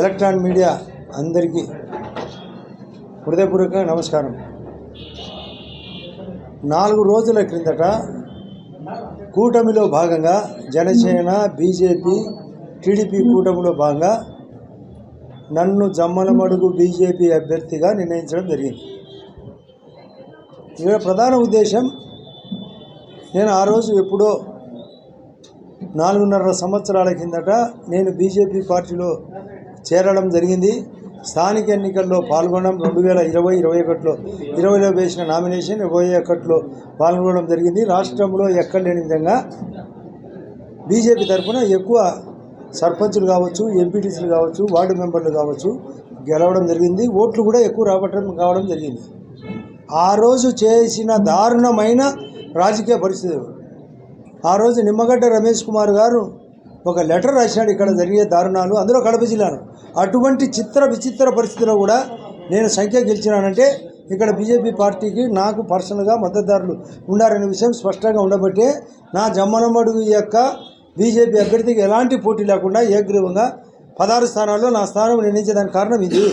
Electron media అందరికీ హృదయపూర్వక నమస్కారం. నాలుగు రోజుల క్రిందట కూటమిలో భాగంగా జనసేన బీజేపీ టీడీపీ కూటమిలో భాగంగా నన్ను జమ్మలమడుగు బీజేపీ అభ్యర్థిగా నిర్ణయించడం జరిగింది. ఇక్కడ ప్రధాన ఉద్దేశం నేను ఆ రోజు ఎప్పుడో నాలుగున్నర సంవత్సరాల కిందట నేను బీజేపీ పార్టీలో చేరడం జరిగింది. స్థానిక ఎన్నికల్లో పాల్గొనడం రెండు వేల ఇరవై ఇరవై ఒకటిలో ఇరవైలో వేసిన నామినేషన్ ఇరవై ఒకటిలో పాల్గొనడం జరిగింది. రాష్ట్రంలో ఎక్కడ లేని విధంగా బీజేపీ తరఫున ఎక్కువ సర్పంచులు కావచ్చు ఎంపీటీసీలు కావచ్చు వార్డు మెంబర్లు కావచ్చు గెలవడం జరిగింది. ఓట్లు కూడా ఎక్కువ రావటం కావడం జరిగింది. ఆ రోజు చేసిన దారుణమైన రాజకీయ పరిస్థితులు. ఆ రోజు నిమ్మగడ్డ రమేష్ కుమార్ గారు ఒక లెటర్ రాసినాడు ఇక్కడ జరిగే దారుణాలు అందులో కడప జిల్లాను. అటువంటి చిత్ర విచిత్ర పరిస్థితిలో కూడా నేను సంఖ్య గెలిచినానంటే ఇక్కడ బీజేపీ పార్టీకి నాకు పర్సనల్గా మద్దతుదారులు ఉండారనే విషయం స్పష్టంగా ఉండబట్టే నా జమ్మనమడుగు యొక్క బీజేపీ అభ్యర్థికి ఎలాంటి పోటీ లేకుండా ఏగ్రీవంగా పదహారు స్థానాల్లో నా స్థానం నిర్ణయించడానికి కారణం ఇది.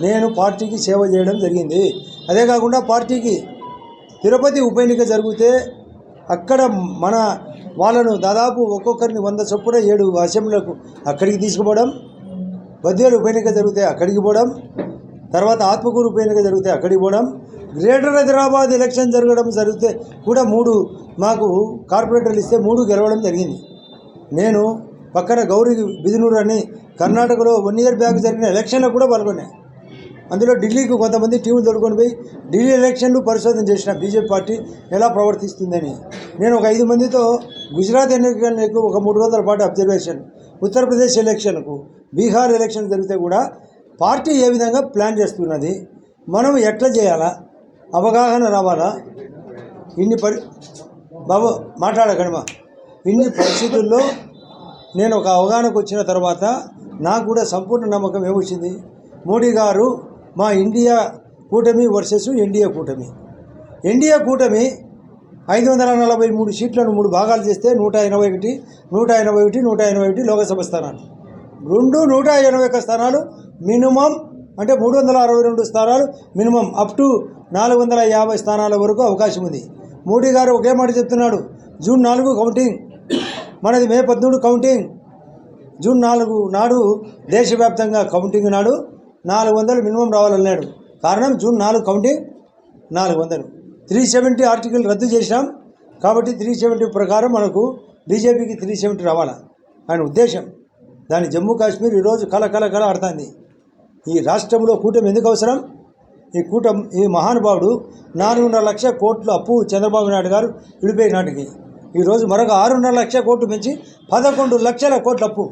నేను పార్టీకి సేవ చేయడం జరిగింది. అదే కాకుండా పార్టీకి తిరుపతి ఉప ఎన్నిక జరిగితే అక్కడ మన వాళ్ళను దాదాపు ఒక్కొక్కరిని వంద చొప్పున ఏడు అసెంబ్లీలకు అక్కడికి తీసుకుపోవడం బద్వేలు ఉప ఎన్నిక జరిగితే అక్కడికి పోవడం తర్వాత ఆత్మకూరు ఉప ఎన్నిక జరిగితే అక్కడికి పోవడం గ్రేటర్ హైదరాబాద్ ఎలక్షన్ జరగడం జరిగితే కూడా మూడు మాకు కార్పొరేటర్లు ఇస్తే మూడు గెలవడం జరిగింది. నేను పక్కన గౌరీ బిదినూరు అని కర్ణాటకలో వన్ ఇయర్ బ్యాక్ జరిగిన ఎలక్షన్లో కూడా పాల్గొన్నాను అందులో ఢిల్లీకి కొంతమంది టీములు తోడుకొని పోయి ఢిల్లీ ఎలక్షన్లు పరిశోధన చేసిన బీజేపీ పార్టీ ఎలా ప్రవర్తిస్తుందని. నేను ఒక ఐదు మందితో గుజరాత్ ఎన్నికలకు ఒక మూడు రోజుల పాటు అబ్జర్వేషన్ ఉత్తరప్రదేశ్ ఎలక్షన్కు బీహార్ ఎలక్షన్ జరిగితే కూడా పార్టీ ఏ విధంగా ప్లాన్ చేస్తున్నది మనం ఎట్లా చేయాలా అవగాహన రావాలా ఇన్ని పరి బాబు మాట్లాడకండి మా ఇన్ని పరిస్థితుల్లో నేను ఒక అవగాహనకు వచ్చిన తర్వాత నాకు కూడా సంపూర్ణ నమ్మకం ఏమొచ్చింది? మోడీ గారు మా ఇండియా కూటమి వర్సెస్ ఎన్డీఏ కూటమి. ఎన్డీఏ కూటమి ఐదు వందల నలభై మూడు సీట్లను మూడు భాగాలు చేస్తే నూట ఎనభై ఒకటి నూట ఎనభై ఒకటి నూట ఎనభై ఒకటి లోకసభ స్థానాలు. రెండు నూట ఎనభై ఒక్క స్థానాలు మినిమం అంటే మూడు వందల అరవై రెండు స్థానాలు మినిమం అప్ టు నాలుగు వందల యాభై స్థానాల వరకు అవకాశం ఉంది. మోడీ గారు ఒకే మాట చెప్తున్నాడు జూన్ నాలుగు కౌంటింగ్. మనది మే పద్మూడు కౌంటింగ్. జూన్ నాలుగు నాడు దేశవ్యాప్తంగా కౌంటింగ్ నాడు. నాలుగు వందలు మినిమం రావాలన్నాడు. కారణం జూన్ నాలుగు కౌంటింగ్ నాలుగు వందలు. త్రీ సెవెంటీ ఆర్టికల్ రద్దు చేసినాం కాబట్టి త్రీ సెవెంటీ ప్రకారం మనకు బీజేపీకి త్రీ సెవెంటీ రావాలా? ఆయన ఉద్దేశం. దాని జమ్మూ కాశ్మీర్ ఈరోజు కల కల కల ఆడుతుంది. ఈ రాష్ట్రంలో కూటమి ఎందుకు అవసరం? ఈ కూటం ఈ మహానుభావుడు నాలుగున్నర లక్ష కోట్ల అప్పు చంద్రబాబు నాయుడు గారు విడిపోయిన నాటికి ఈరోజు మరొక ఆరున్నర లక్ష కోట్లు పెంచి పదకొండు లక్షల కోట్ల అప్పు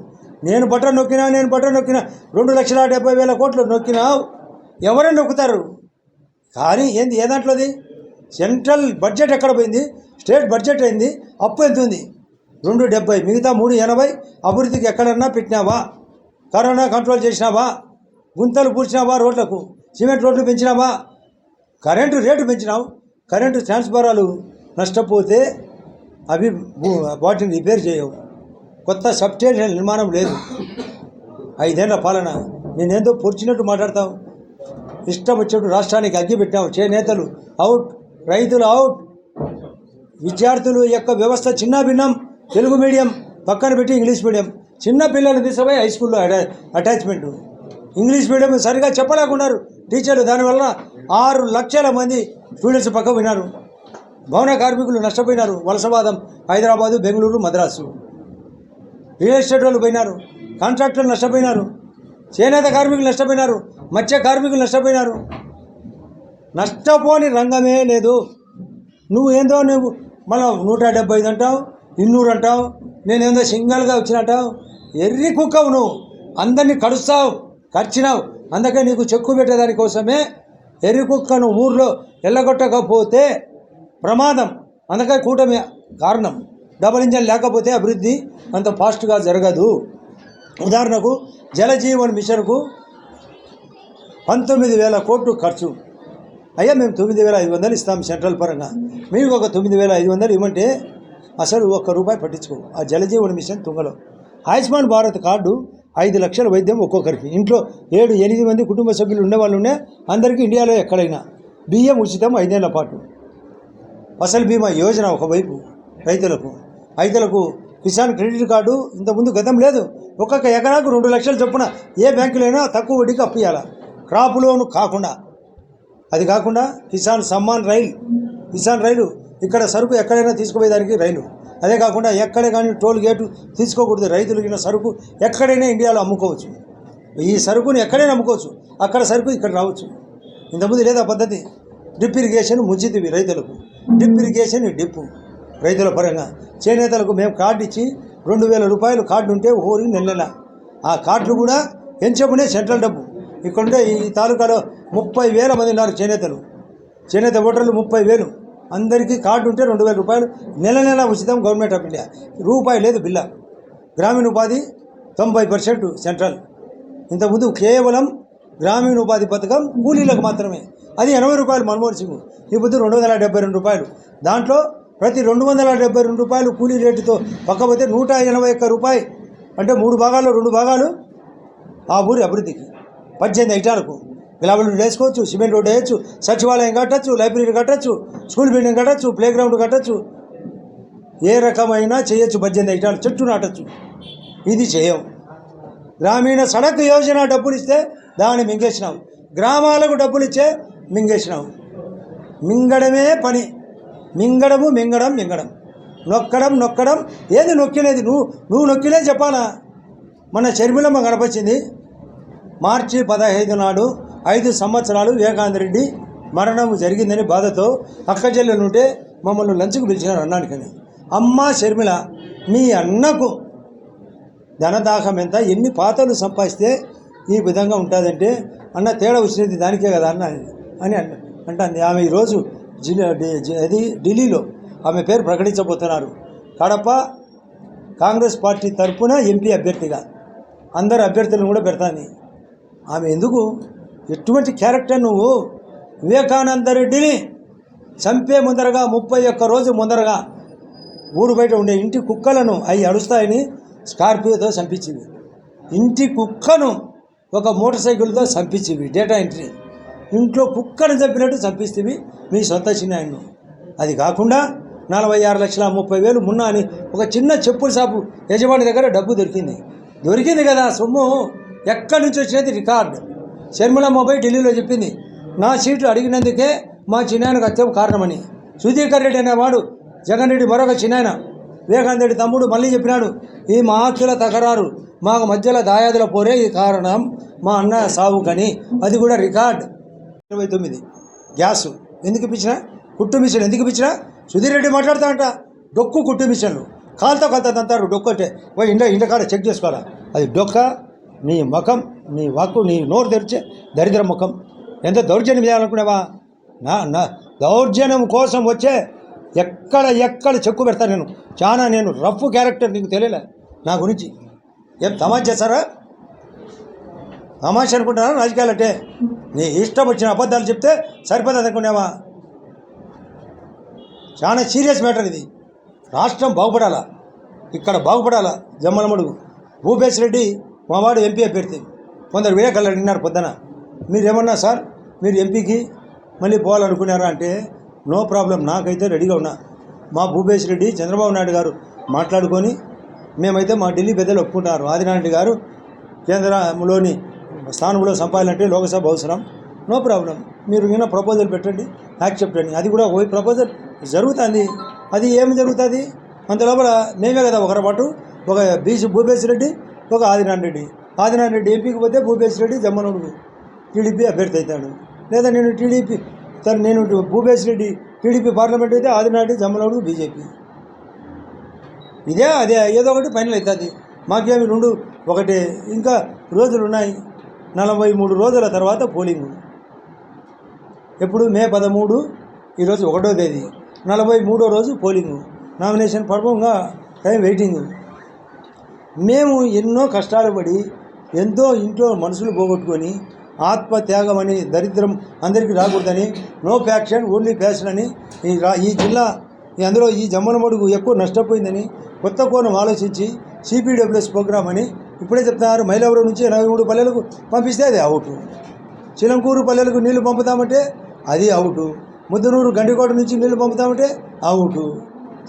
నేను బట్ట నొక్కినా నేను బట్ట నొక్కినా రెండు లక్షల డెబ్బై వేల కోట్లు నొక్కినా ఎవరైనా నొక్కుతారు? కానీ ఏంది ఏ దాంట్లోది సెంట్రల్ బడ్జెట్ ఎక్కడ పోయింది? స్టేట్ బడ్జెట్ అయింది అప్పు ఎంత ఉంది? రెండు డెబ్బై మిగతా మూడు ఎనభై అభివృద్ధికి ఎక్కడన్నా పెట్టినావా? కరోనా కంట్రోల్ చేసినావా? గుంతలు పూడ్చినావా రోడ్లకు? సిమెంట్ రోడ్లు పెంచినావా? కరెంటు రేటు పెంచినావు? కరెంటు ట్రాన్స్ఫారాలు నష్టపోతే అవి వాటిని రిపేర్ చేయవు. కొత్త సబ్స్టేషన్ నిర్మాణం లేదు. ఐదేళ్ళ పాలన. నేనేందో పొడిచినట్టు మాట్లాడతావు. ఇష్టం వచ్చినట్టు రాష్ట్రానికి అగ్గి పెట్టావు చేనేతలు అవుట్. రైతులు అవుట్. విద్యార్థులు యొక్క వ్యవస్థ చిన్న భిన్నం. తెలుగు మీడియం పక్కన పెట్టి ఇంగ్లీష్ మీడియం. చిన్న పిల్లలు తీసుకుపోయి హై స్కూల్లో అటా అటాచ్మెంట్. ఇంగ్లీష్ మీడియం సరిగా చెప్పలేకున్నారు. టీచర్లు దానివల్ల ఆరు లక్షల మంది స్టూడెంట్స్ పక్క పోయినారు. భవన కార్మికులు నష్టపోయినారు. వలసవాదం హైదరాబాదు బెంగళూరు మద్రాసు. రియల్ ఎస్టేట్ వాళ్ళు పోయినారు. కాంట్రాక్టర్లు నష్టపోయినారు. చేనేత కార్మికులు నష్టపోయినారు. మత్స్య కార్మికులు నష్టపోయినారు. నష్టపోని రంగమే లేదు. నువ్వు ఏందో నువ్వు మళ్ళీ నూట డెబ్బై ఐదు అంటావు ఇన్నూరు అంటావు నేనేందో సింగల్గా వచ్చినట్టావు ఎర్రి కుక్కవు నువ్వు. అందరినీ కడుస్తావు ఖర్చినావు అందుకే నీకు చెక్కు పెట్టేదాని కోసమే ఎర్రి కుక్కను ఊర్లో ఎల్లగొట్టకపోతే ప్రమాదం. అందుకే కూటమి కారణం. డబల్ ఇంజన్ లేకపోతే అభివృద్ధి అంత ఫాస్ట్గా జరగదు. ఉదాహరణకు జలజీవన్ మిషన్కు పంతొమ్మిది వేల కోట్లు ఖర్చు. అయ్యా మేము తొమ్మిది వేల ఐదు వందలు ఇస్తాం సెంట్రల్ పరంగా. మీకు ఒక తొమ్మిది వేల ఐదు వందలు ఇవ్వమంటే అసలు ఒక్క రూపాయి పట్టించుకో. ఆ జలజీవన్ మిషన్ తుంగలో. ఆయుష్మాన్ భారత్ కార్డు ఐదు లక్షల వైద్యం ఒక్కొక్కరికి. ఇంట్లో ఏడు ఎనిమిది మంది కుటుంబ సభ్యులు ఉండేవాళ్ళునే అందరికీ ఇండియాలో ఎక్కడైనా బియ్యం ఉచితం ఐదేళ్ళ పాటు. ఫసల్ బీమా యోజన ఒకవైపు రైతులకు. రైతులకు కిసాన్ క్రెడిట్ కార్డు ఇంతకుముందు గతం లేదు. ఒక్కొక్క ఎకరాకు రెండు లక్షలు చొప్పున ఏ బ్యాంకులైనా తక్కువ వడ్డీకి అప్పు ఇవ్వాలి క్రాప్ లోను కాకుండా. అది కాకుండా కిసాన్ సమ్మాన్ రైలు. కిసాన్ రైలు ఇక్కడ సరుకు ఎక్కడైనా తీసుకుపోయేదానికి రైలు. అదే కాకుండా ఎక్కడే కానీ టోల్ గేటు తీసుకోకూడదు. రైతులు సరుకు ఎక్కడైనా ఇండియాలో అమ్ముకోవచ్చు. ఈ సరుకుని ఎక్కడైనా అమ్ముకోవచ్చు. అక్కడ సరుకు ఇక్కడ రావచ్చు. ఇంతకుముందు లేదా పద్ధతి? డ్రిప్ ఇరిగేషన్ ముంచితివి రైతులకు. డ్రిప్ ఇరిగేషన్ డిప్పు. రైతుల పరంగా చేనేతలకు మేము కార్డు ఇచ్చి రెండు వేల రూపాయలు కార్డు ఉంటే ఓరి నెల ఆ కార్డులు కూడా ఎంచబునే సెంట్రల్ డబ్బు. ఇక్కడుంటే ఈ తాలూకాలో ముప్పై వేల మంది ఉన్నారు చేనేతలు. చేనేత ఓటర్లు ముప్పై వేలు. అందరికీ కార్డు ఉంటే రెండు వేల రూపాయలు నెల నెల ఉచితం గవర్నమెంట్ ఆఫ్ ఇండియా. రూపాయి లేదు బిల్ల. గ్రామీణ ఉపాధి తొంభై పర్సెంట్ సెంట్రల్. ఇంతకుముందు కేవలం గ్రామీణ ఉపాధి పథకం కూలీలకు మాత్రమే. అది ఎనభై రూపాయలు మన్మోహన్ సింగ్. ఇప్పుడు రెండు వందల డెబ్బై రెండు రూపాయలు. దాంట్లో ప్రతి రెండు వందల డెబ్బై రెండు రూపాయలు కూలీ రేటుతో పక్కపోతే నూట ఎనభై ఒక్క రూపాయి. అంటే మూడు భాగాలు రెండు భాగాలు ఆ ఊరి అభివృద్ధికి. పద్దెనిమిది ఐటాలకు గ్లాబులు వేసుకోవచ్చు సిమెంట్ రోడ్డు వేయచ్చు సచివాలయం కట్టచ్చు లైబ్రరీ కట్టచ్చు స్కూల్ బిల్డింగ్ కట్టచ్చు ప్లే గ్రౌండ్ కట్టచ్చు. ఏ రకమైన చేయొచ్చు పద్దెనిమిది ఐటాలు చెట్టు నాటచ్చు. ఇది చేయం. గ్రామీణ సడక్ యోజన డబ్బులు ఇస్తే దాన్ని మింగేసినాం. గ్రామాలకు డబ్బులు ఇచ్చే మింగేసినాం. మింగడమే పని. మింగడము మింగడం మింగడం. నొక్కడం నొక్కడం. ఏది నొక్కినది? నువ్వు నువ్వు నొక్కినే చెప్పాలా? మన షర్మిలమ్మ కనపచ్చింది మార్చి పదహైదు నాడు ఐదు సంవత్సరాలు వివేకానంద రెడ్డి మరణం జరిగిందని బాధతో అక్కచెల్లెలుంటే మమ్మల్ని లంచ్కు పిలిచినారు అన్నానికని. అమ్మ షర్మిల మీ అన్నకు ధనదాహం ఎంత? ఎన్ని పాతలు సంపాదిస్తే ఈ విధంగా ఉంటుందంటే అన్న తేడా వచ్చినది దానికే కదా అన్న అని అంట అంటే ఆమె ఈరోజు అది ఢిల్లీలో. ఆమె పేరు ప్రకటించబోతున్నారు. కడప కాంగ్రెస్ పార్టీ తరఫున ఎంపీ అభ్యర్థిగా. అందరు అభ్యర్థులను కూడా పెడతాను ఆమె ఎందుకు? ఎటువంటి క్యారెక్టర్ నువ్వు? వివేకానంద రెడ్డిని చంపే ముందరగా ముప్పై ఒక్క రోజు ముందరగా ఊరు బయట ఉండే ఇంటి కుక్కలను అవి అడుస్తాయని స్కార్పియోతో చంపించింది ఇంటి కుక్కను ఒక మోటార్ సైకిల్తో చంపించింది డేటా ఎంట్రీ. ఇంట్లో కుక్కను చంపినట్టు చంపిస్తేవి మీ సొంత చిన్నాయన్ను. అది కాకుండా నలభై ఆరు లక్షల ముప్పై వేలు మున్నా అని ఒక చిన్న చెప్పుల షాపు యజమాని దగ్గర డబ్బు దొరికింది. దొరికింది కదా సొమ్ము. ఎక్కడి నుంచి వచ్చినది రికార్డ్. షర్మిలమ్మ పోయి ఢిల్లీలో చెప్పింది నా సీట్లు అడిగినందుకే మా చిన్నాయనకు అత్యం కారణమని. సుధీకర్ రెడ్డి అనేవాడు జగన్ రెడ్డి మరొక చిన్నాయన. వివేకానంద రెడ్డి తమ్ముడు మళ్ళీ చెప్పినాడు ఈ మా ఆస్తుల తకరారు మాకు మధ్యలో దాయాదుల పోరే ఈ కారణం మా అన్న సావుకని. అది కూడా రికార్డ్. ఇరవై తొమ్మిది. గ్యాస్. ఎందుకు ఇప్పించిన? కుట్టు మిషన్. ఎందుకు ఇప్పించిన? సుధీర్ రెడ్డి మాట్లాడుతా అంట. డొక్కు కుట్టు మిషన్లు. కాలుతో కాలుతో అంటారు. డొక్కు అంటే పోయి ఇండ ఇండ కాడ చెక్ చేసుకోవాలా? అది డొక్క నీ ముఖం నీ వాక్కు నీ నోరు తెరిచే దరిద్ర ముఖం. ఎంత దౌర్జన్యం చేయాలనుకునేవా నా నా దౌర్జన్యం కోసం వచ్చే ఎక్కడ ఎక్కడ చెక్కు పెడతా నేను? చాలా నేను రఫ్ క్యారెక్టర్ నీకు తెలియలే. నా గురించి. ఏం తమాజ్ చేస్తారా? అమాషి అనుకుంటున్నాను రాజకీయాలు అంటే నీ ఇష్టం వచ్చిన అబద్ధాలు చెప్తే సరిపోతుంది అనుకునేవా చాలా సీరియస్ మ్యాటర్ ఇది. రాష్ట్రం బాగుపడాలా? ఇక్కడ బాగుపడాలా? జమ్మలమడుగు. భూపేశ్ రెడ్డి మావాడు ఎంపీ అభ్యర్థి. కొందరు విలేకరులు అడిగినారు పొద్దున. మీరేమన్నా సార్? మీరు ఎంపీకి మళ్ళీ పోవాలనుకున్నారా అంటే నో ప్రాబ్లం నాకైతే రెడీగా ఉన్నా. మా భూపేశ్ రెడ్డి చంద్రబాబు నాయుడు గారు మాట్లాడుకొని మేమైతే మా ఢిల్లీ పెద్దలు ఒప్పుకుంటారు ఆదినారాయణ గారు కేంద్రంలోని స్థానంలో సంపాదాలంటే లోకసభ అవసరం. No problem. మీరు నిన్న ప్రపోజల్ పెట్టండి. యాక్సెప్ట్ అండి అది కూడా ఓ ప్రపోజల్ జరుగుతుంది. అది ఏమి జరుగుతుంది? అంత లోపల మేమే కదా ఒకరి పాటు. ఒక బీసీ భూపేశ్ రెడ్డి ఒక ఆదినారాయణ రెడ్డి. ఆదినారాయణ రెడ్డి ఎంపీకి పోతే భూపేశ్ రెడ్డి జమ్మనుడు టీడీపీ అభ్యర్థి అవుతాడు లేదా నేను టీడీపీ సార్ నేను భూపేశ్ రెడ్డి టీడీపీ పార్లమెంట్ అయితే ఆదినారాయణ రెడ్డి బీజేపీ. ఇదే అదే ఏదో ఒకటి ఫైనల్ అవుతుంది. మాకేమి రెండు ఒకటి ఇంకా రోజులు ఉన్నాయి. నలభై మూడు రోజుల తర్వాత పోలింగ్. ఎప్పుడు? మే పదమూడు ఈరోజు ఒకటో తేదీ. నలభై మూడో రోజు పోలింగ్. నామినేషన్ పర్వంగా టైం వెయిటింగ్. మేము ఎన్నో కష్టాలు పడి ఎంతో ఇంట్లో మనసులు పోగొట్టుకొని ఆత్మత్యాగం అని దరిద్రం అందరికీ రాకూడదని నో ఫ్యాక్షన్ ఓన్లీ ఫ్యాషన్ అని ఈ రా ఈ జిల్లా ఈ అందులో ఈ జమ్మనమడుగు ఎక్కువ నష్టపోయిందని కొత్త కోణం ఆలోచించి సిపిడబ్ల్యూఎస్ ప్రోగ్రామ్ అని ఇప్పుడే చెప్తున్నారు మైలవరం నుంచి ఎనభై మూడు పల్లెలకు పంపిస్తే అది అవుట్ చిలంకూరు పల్లెలకు నీళ్ళు పంపుతామంటే అది అవుట్ ముద్దనూరు గండికోట నుంచి నీళ్ళు పంపుతామంటే out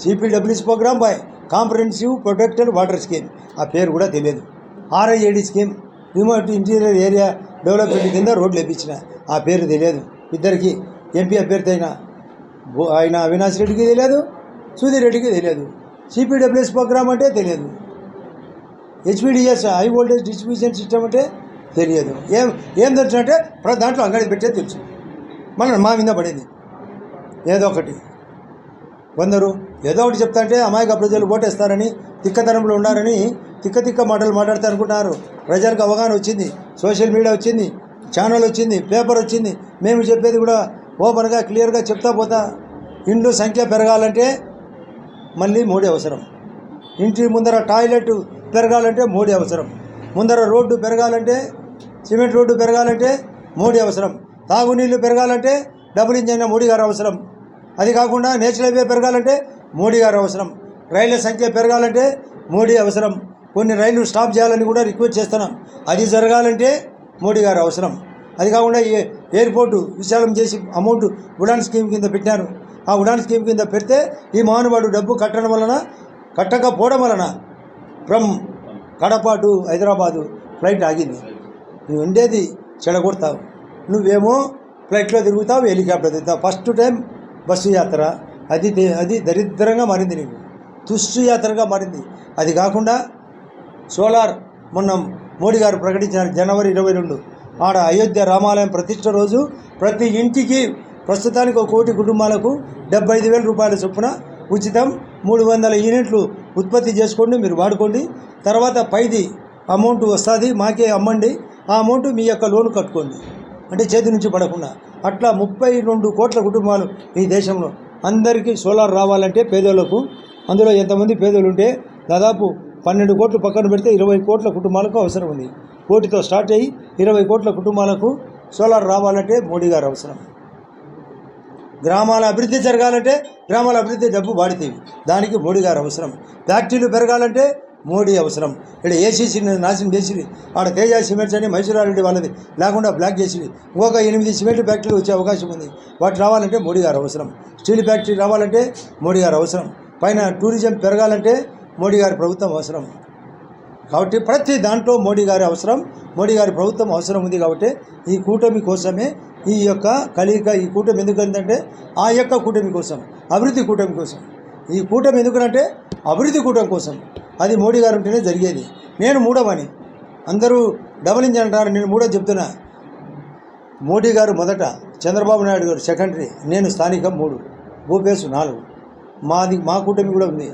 CPWC program by comprehensive protected water scheme ఆ పేరు కూడా తెలియదు. RIAD scheme remote interior area development కింద రోడ్లు వేయించిన ఆ పేరు తెలియదు. ఇద్దరికి ఎంపీ అభ్యర్థి అయిన ఆయన అవినాష్ రెడ్డికి తెలియదు సుధీర్ రెడ్డికి తెలియదు. సిపిడబ్ల్యూఎస్ ప్రోగ్రామ్ అంటే తెలియదు. HPDS high voltage distribution system అంటే తెలియదు. ఏం ఏం తెలుసు అంటే దాంట్లో అంగడి పెట్టే తెలుసు. మన మా మీద పడింది. ఏదో ఒకటి. కొందరు ఏదో ఒకటి చెప్తా అంటే అమాయక ప్రజలు ఓటేస్తారని తిక్కతనంలో ఉన్నారని తిక్క తిక్క మాటలు మాట్లాడుతూ అనుకుంటున్నారు ప్రజలకు అవగాహన వచ్చింది. సోషల్ మీడియా వచ్చింది. ఛానల్ వచ్చింది. పేపర్ వచ్చింది. మేము చెప్పేది కూడా ఓపెన్గా క్లియర్గా చెప్తా పోతా. ఇండ్లు సంఖ్య పెరగాలంటే మళ్ళీ మోడీ అవసరం. ఇంటి ముందర టాయిలెట్ పెరగాలంటే మోడీ అవసరం. ముందర రోడ్డు పెరగాలంటే సిమెంట్ రోడ్డు పెరగాలంటే మోడీ అవసరం. తాగునీళ్ళు పెరగాలంటే డబుల్ ఇంజన్ మోడీ గారు అవసరం. అది కాకుండా నేషనల్ హైవే పెరగాలంటే మోడీ గారు అవసరం. రైళ్ళ సంఖ్య పెరగాలంటే మోడీ అవసరం. కొన్ని రైళ్ళు స్టాప్ చేయాలని కూడా రిక్వెస్ట్ చేస్తున్నాం. అది జరగాలంటే మోడీ గారు అవసరం. అది కాకుండా ఏ ఎయిర్పోర్టు విశాలం చేసి అమౌంట్ ఉడాన్ స్కీమ్ కింద పెట్టారు ఆ ఉడాన్ స్కీమ్ కింద పెడితే ఈ మానవాడు డబ్బు కట్టడం వలన కట్టకపోవడం వలన from Kadapa to Hyderabad flight ఆగింది. నువ్వు ఉండేది చెడగొడతావు. నువ్వేమో ఫ్లైట్లో తిరుగుతావు హెలికాప్టర్ తిరుగుతావు. ఫస్ట్ టైం బస్సు యాత్ర. అది అది దరిద్రంగా మారింది నీకు. తుస్సు యాత్రగా మారింది. అది కాకుండా సోలార్ మొన్న మోడీ గారు ప్రకటించారు జనవరి ఇరవై రెండు ఆడ అయోధ్య రామాలయం ప్రతిష్ట రోజు ప్రతి ఇంటికి ప్రస్తుతానికి ఒక కోటి కుటుంబాలకు డెబ్బై ఐదు వేల రూపాయల చొప్పున ఉచితం మూడు వందల యూనిట్లు ఉత్పత్తి చేసుకోండి మీరు వాడుకోండి. తర్వాత పైది అమౌంట్ వస్తుంది మాకే అమ్మండి. ఆ అమౌంట్ మీ యొక్క లోన్ కట్టుకోండి. అంటే చేతి నుంచి పడకుండా. అట్లా ముప్పై రెండు కోట్ల కుటుంబాలు ఈ దేశంలో. అందరికీ సోలార్ రావాలంటే పేదోళ్ళకు అందులో ఎంతమంది పేదలు ఉంటే దాదాపు పన్నెండు కోట్లు పక్కన పెడితే ఇరవై కోట్ల కుటుంబాలకు అవసరం ఉంది. కోటితో స్టార్ట్ అయ్యి ఇరవై కోట్ల కుటుంబాలకు సోలార్ రావాలంటే మోడీ గారు అవసరం. గ్రామాల అభివృద్ధి జరగాలంటే గ్రామాల అభివృద్ధి డబ్బు వాడితేవి దానికి మోడీ గారు అవసరం. ఫ్యాక్టరీలు పెరగాలంటే మోడీ అవసరం. ఇక్కడ ఏసీసీ నాశనం చేసిరి ఆడ తేజ సిమెంట్స్ అని మైసూరారెడ్డి వాళ్ళది లేకుండా బ్లాక్ చేసిరి ఒక ఎనిమిది సిమెంట్ ఫ్యాక్టరీలు వచ్చే అవకాశం ఉంది. వాటి రావాలంటే మోడీ గారు అవసరం. స్టీల్ ఫ్యాక్టరీ రావాలంటే మోడీ గారు అవసరం. పైన టూరిజం పెరగాలంటే మోడీ గారి ప్రభుత్వం అవసరం. కాబట్టి ప్రతి దాంట్లో మోడీ గారి అవసరం. మోడీ గారి ప్రభుత్వం అవసరం ఉంది కాబట్టి ఈ కూటమి కోసమే ఈ యొక్క కలియిక ఈ కూటమి ఎందుకంటే ఆ యొక్క కూటమి కోసం అభివృద్ధి కూటమి కోసం. ఈ కూటమి ఎందుకంటే అభివృద్ధి కూటమి కోసం. అది మోడీ గారు ఉంటేనే జరిగేది. నేను మూడవని. అందరూ డబల్ ఇంజన్ అంటారు నేను మూడో చెప్తున్నా. మోడీ గారు మొదట చంద్రబాబు నాయుడు గారు సెకండరీ నేను స్థానికం మూడు భూపేశ్ నాలుగు. మాది మా కూటమి కూడా ఉంది.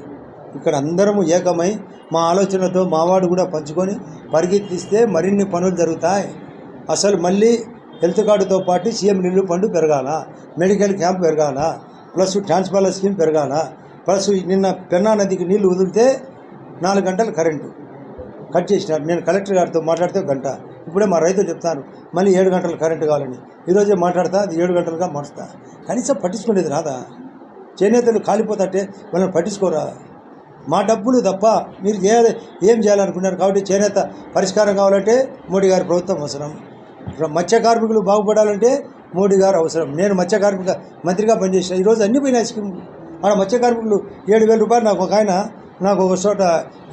ఇక్కడ అందరము ఏకమై మా ఆలోచనతో మావాడు కూడా పంచుకొని పరిగెత్తిస్తే మరిన్ని పనులు జరుగుతాయి. అసలు మళ్ళీ హెల్త్ కార్డుతో పాటు సీఎం నిల్లు ఫండ్ పెరగాల? మెడికల్ క్యాంప్ పెరగాల? ప్లస్ ట్రాన్స్ఫార్మర్ స్కీమ్ పెరగాల? ప్లస్ నిన్న పెన్నా నదికి నీళ్ళు వదిలితే నాలుగు గంటలు కరెంటు. కట్ చేసినారు. నేను కలెక్టర్ గారితో మాట్లాడితే గంట. ఇప్పుడే మా రైతులు చెప్తాను మళ్ళీ ఏడు గంటలు కరెంటు కావాలని. ఈరోజే మాట్లాడతా అది ఏడు గంటలుగా మారుస్తా. కనీసం పట్టించుకునేది రాదా? చేనేతలు కాలిపోతుంటే వాళ్ళని పట్టించుకోరా? మా డబ్బులు తప్ప మీరు చేయాలి ఏం చేయాలనుకున్నారు కాబట్టి చేనేత పరిష్కారం కావాలంటే మోడీ గారి ప్రభుత్వం అవసరం. మత్స్య కార్మికులు బాగుపడాలంటే మోడీ గారు అవసరం. నేను మత్స్య కార్మిక మంత్రిగా పనిచేసిన. ఈరోజు అన్ని పోయినాయి స్కీమ్ ఆడ మత్స్య కార్మికులు ఏడు వేల రూపాయలు నాకు ఒక ఆయన నాకు ఒక చోట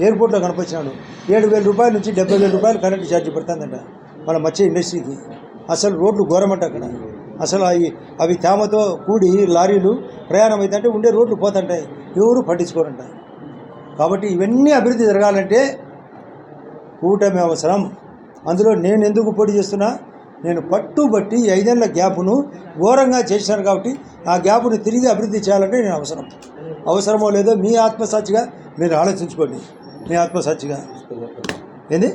ఎయిర్పోర్ట్లో కనిపించినాడు ఏడు వేల రూపాయల నుంచి డెబ్బై వేల రూపాయలు కరెంటు ఛార్జీ పడుతుందంట మన మత్స్య ఇండస్ట్రీకి. అసలు రోడ్లు ఘోరమంట అక్కడ. అసలు అవి అవి తేమతో కూడి లారీలు ప్రయాణం అవుతుంటే ఉండే రోడ్లు పోతుంటాయి. ఎవరు పట్టించుకోరంట. కాబట్టి ఇవన్నీ అభివృద్ధి జరగాలంటే కూటమి అవసరం. అందులో నేను ఎందుకు పోటీ చేస్తున్నా? నేను పట్టుబట్టి ఐదేళ్ళ గ్యాప్ను ఘోరంగా చేశాను కాబట్టి ఆ గ్యాప్ను తిరిగి అభివృద్ధి చేయాలంటే నేను అవసరం. అవసరమో లేదో మీ ఆత్మసాక్షిగా మీరు ఆలోచించుకోండి. మీ ఆత్మసాక్షిగా. ఏంది?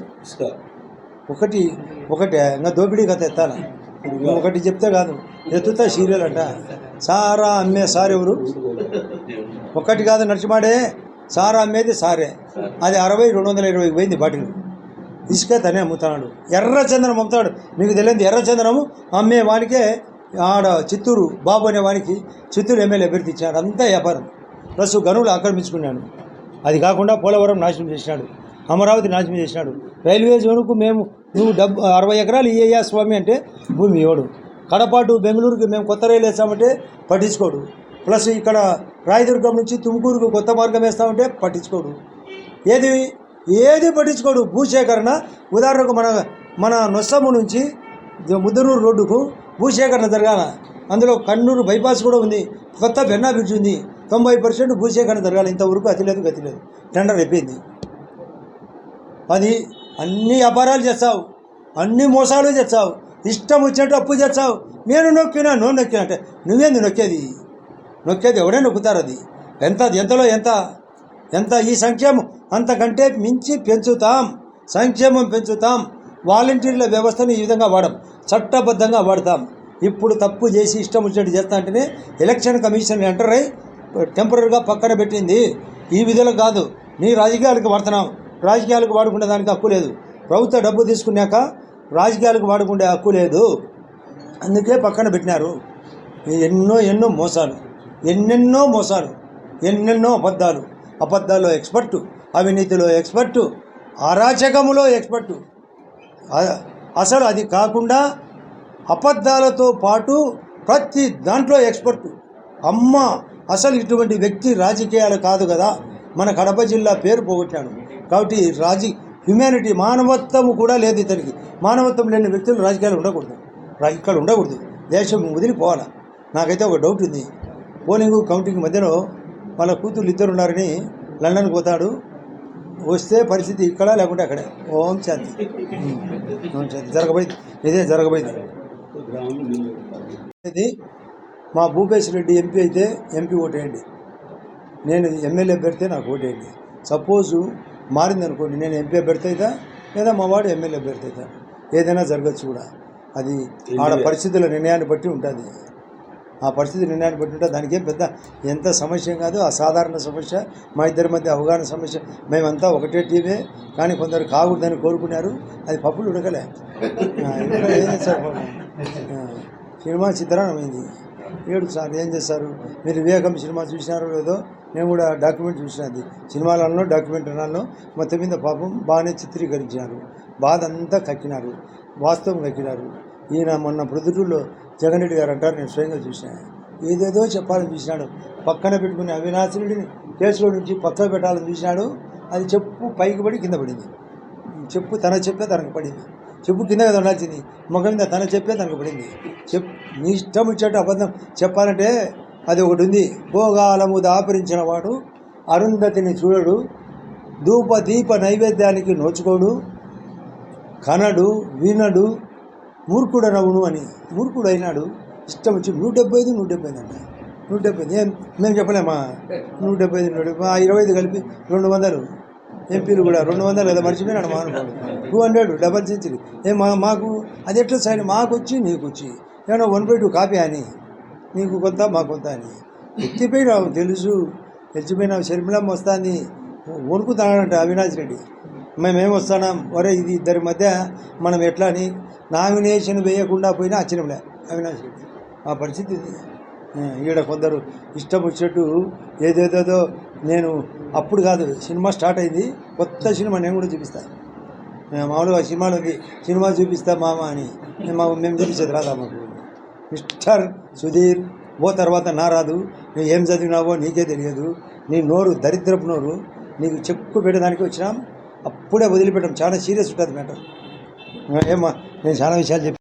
ఒకటి ఒకటే. ఇంకా దోపిడీ కథ ఎత్తాల? ఒకటి చెప్తే కాదు. ఎత్తుతా సీరియల్ అంట. సారా అమ్మే సార్ ఎవరు? కాదు నడిచిమాడే సారా అమ్మేది సారే. అది అరవై రెండు వందల ఇరవైకి పోయింది బాటిల్. ఇసుక తనే అమ్ముతాడు. ఎర్రచందనం అమ్ముతాడు. మీకు తెలియదు ఎర్రచందనము అమ్మే వానికే ఆడ చిత్తూరు బాబు అనే వానికి చిత్తూరు ఎమ్మెల్యే అభ్యర్థి ఇచ్చాడు. అంతా వ్యాపారం. ప్లస్ గనులు ఆక్రమించుకున్నాడు. అది కాకుండా పోలవరం నాశనం చేసినాడు. అమరావతి నాశనం చేసినాడు. రైల్వే జోన్కు మేము నువ్వు డబ్బు అరవై ఎకరాలు ఇయ్యా స్వామి అంటే భూమి ఇవ్వడు. కడపాటు బెంగళూరుకి మేము కొత్త రైలు వేస్తామంటే పట్టించుకోడు. ప్లస్ ఇక్కడ రాయదుర్గం నుంచి తుమ్కూరుకు కొత్త మార్గం వేస్తామంటే పట్టించుకోడు. ఏది ఏది పట్టించుకోడు. భూసేకరణ. ఉదాహరణకు మన మన నొస్సము నుంచి ముద్దనూరు రోడ్డుకు భూసేకరణ జరగాల. అందులో కన్నూరు బైపాస్ కూడా ఉంది. కొత్త బెన్నా బ్రిడ్జ్ ఉంది. తొంభై పర్సెంట్ భూసేకరణ జరగాలి. ఇంతవరకు అతి లేదు గతి లేదు. టెండర్ అయిపోయింది. అది అన్ని అపారాలు చేస్తావు. అన్ని మోసాలు చేస్తావు. ఇష్టం వచ్చినట్టు అప్పు చేస్తావు. నేను నొక్కినా నువ్వు నొక్కినా అంటే నువ్వేంది నొక్కేది? నొక్కేది ఎవడే నొక్కుతారు అది? ఎంత ఎంతలో ఎంత? ఎంత ఈ సంక్షేమం? అంతకంటే మించి పెంచుతాం. సంక్షేమం పెంచుతాం. వాలంటీర్ల వ్యవస్థను ఈ విధంగా వాడం. చట్టబద్ధంగా వాడతాం. ఇప్పుడు తప్పు చేసి ఇష్టం వచ్చినట్టు చేస్తా అంటేనే ఎలక్షన్ కమిషన్ ఎంటర్ అయి టెంపరీగా పక్కన పెట్టింది. ఈ విధులు కాదు. నీ రాజకీయాలకు వాడుతున్నాం. రాజకీయాలకు వాడుకునే దానికి హక్కు లేదు. ప్రభుత్వ డబ్బు తీసుకున్నాక రాజకీయాలకు వాడుకునే హక్కు లేదు. అందుకే పక్కన పెట్టినారు. ఎన్నో ఎన్నో మోసాలు. ఎన్నెన్నో మోసాలు. ఎన్నెన్నో అబద్ధాలు. అబద్ధాల్లో ఎక్స్పర్టు అవినీతిలో ఎక్స్పర్టు అరాచకములో ఎక్స్పర్టు. అసలు అది కాకుండా అబద్ధాలతో పాటు ప్రతి దాంట్లో ఎక్స్పర్టు. అమ్మ అసలు ఇటువంటి వ్యక్తి రాజకీయాలు కాదు కదా మన కడప జిల్లా పేరు పోగొట్టాడు. కాబట్టి రాజీ హ్యుమానిటీ మానవత్వము కూడా లేదు ఇతనికి. మానవత్వం లేని వ్యక్తులు రాజకీయాలు ఉండకూడదు. ఇక్కడ ఉండకూడదు. దేశం వదిలిపోవాలి? నాకైతే ఒక డౌట్ ఉంది. పోలింగ్ కౌంటింగ్ మధ్యలో వాళ్ళ కూతుర్లు ఇద్దరు ఉన్నారని లండన్కి పోతాడు. వస్తే పరిస్థితి ఇక్కడ లేకుంటే అక్కడే. ఓం శాంతి. ఓం శాంతి. జరగబోయింది. ఇదే జరగబోయింది. ఇది మా భూపేశ్ రెడ్డి ఎంపీ అయితే ఎంపీ ఓటేయండి. నేను ఎమ్మెల్యే పెడితే నాకు ఓటేయండి. సపోజు మారింది అనుకోండి నేను ఎంపీ అవుతా లేదా మా వాడు ఎమ్మెల్యే అవుతా ఏదైనా జరగచ్చు కూడా. అది ఆడ పరిస్థితుల నిర్ణయాన్ని బట్టి ఉంటుంది. ఆ పరిస్థితి నిర్ణయాన్ని పెట్టుంటే దానికి ఏం పెద్ద ఎంత సమస్య కాదు ఆ సాధారణ సమస్య మా ఇద్దరి మధ్య అవగాహన సమస్య. మేమంతా ఒకటే టీవే కానీ కొందరు కాకూడదని కోరుకున్నారు. అది పప్పులు ఉడకలే. ఏం సినిమా చిత్రాన్నమైంది ఏడు సార్ ఏం చేస్తారు? మీరు వివేకం సినిమా చూసినారో లేదో నేను కూడా డాక్యుమెంట్ చూసినది సినిమాలలో డాక్యుమెంట్ అన్నాను. మొత్తం మీద పాపం బాగానే చిత్రీకరించినారు. బాధ అంతా కక్కినారు. వాస్తవం కక్కినారు. ఈయన మొన్న ప్రొద్దుటూరులో జగన్ రెడ్డి గారు అంటారు నేను స్వయంగా చూశాను. ఏదేదో చెప్పాలని చూసినాడు పక్కన పెట్టుకుని అవినాశ్ కేసులో నుంచి పక్కన పెట్టాలని చూసినాడు అది చెప్పు పైకి పడి కింద పడింది. చెప్పు తన చెప్పే తనకు పడింది. చెప్పు కింద కదా ఉండాల్సింది. ముఖం మీద తన చెప్పే తనకు పడింది. చెప్ నీ ఇష్టం ఇచ్చేట్టు అబద్ధం చెప్పాలంటే అది ఒకటి ఉంది. భోగాలము దాపరించిన వాడు అరుంధతిని చూడడు. ధూప దీప నైవేద్యానికి నోచుకోడు. కనడు వినడు. మూర్ఖుడనవును అని. మూర్ఖుడు అయినాడు ఇష్టం వచ్చి నూట డెబ్బై ఐదు నూట డెబ్బై ఐదు అంట నూట డెబ్బై ఐదు ఏం మేము చెప్పలేమా? నూట డెబ్బై ఐదు నూట డెబ్బై ఆ ఇరవై ఐదు కలిపి రెండు వందలు ఎంపీలు కూడా రెండు వందలు కదా మర్చిపోయినాడు మానుకోడు టూ హండ్రెడ్ డబల్ సెంచరీ. ఏ మా మాకు అది ఎట్లా సైడ్ మాకు వచ్చి నీకు వచ్చి ఏమన్నా వన్ బై టూ కాపీ అని. నీకు కొంత మాకు కొంత అని. ఎత్తిపోయినావు తెలుసు. తెచ్చిపోయినావు షర్మిలమ్మ వస్తుంది. వణుకుతాడంట అవినాష్ రెడ్డి. మేమేం వస్తున్నాం ఒరే ఇది ఇద్దరి మధ్య మనం ఎట్లా అని నామినేషన్ వేయకుండా పోయినా అచ్చినప్పుడే అవినాష్ రెడ్డి ఆ పరిస్థితి ఈడ కొందరు ఇష్టం వచ్చినట్టు ఏదేదేదో నేను అప్పుడు కాదు సినిమా స్టార్ట్ అయింది కొత్త సినిమా నేను కూడా చూపిస్తాను మామూలుగా సినిమాలోకి సినిమా చూపిస్తా మామ అని నేను మా మేము చూపించేది రాదా మాకు? మిస్టర్ సుధీర్ ఓ తర్వాత నా రాదు నువ్వు ఏం చదివినావో నీకే తెలియదు నీ నోరు దరిద్రపు నోరు నీకు చెక్కు పెట్టడానికి వచ్చినాం అప్పుడే వదిలిపెట్టాం చాలా సీరియస్ ఉంటుంది మ్యాటర్. ఏమ్మా నేను చాలా విషయాలు చెప్పి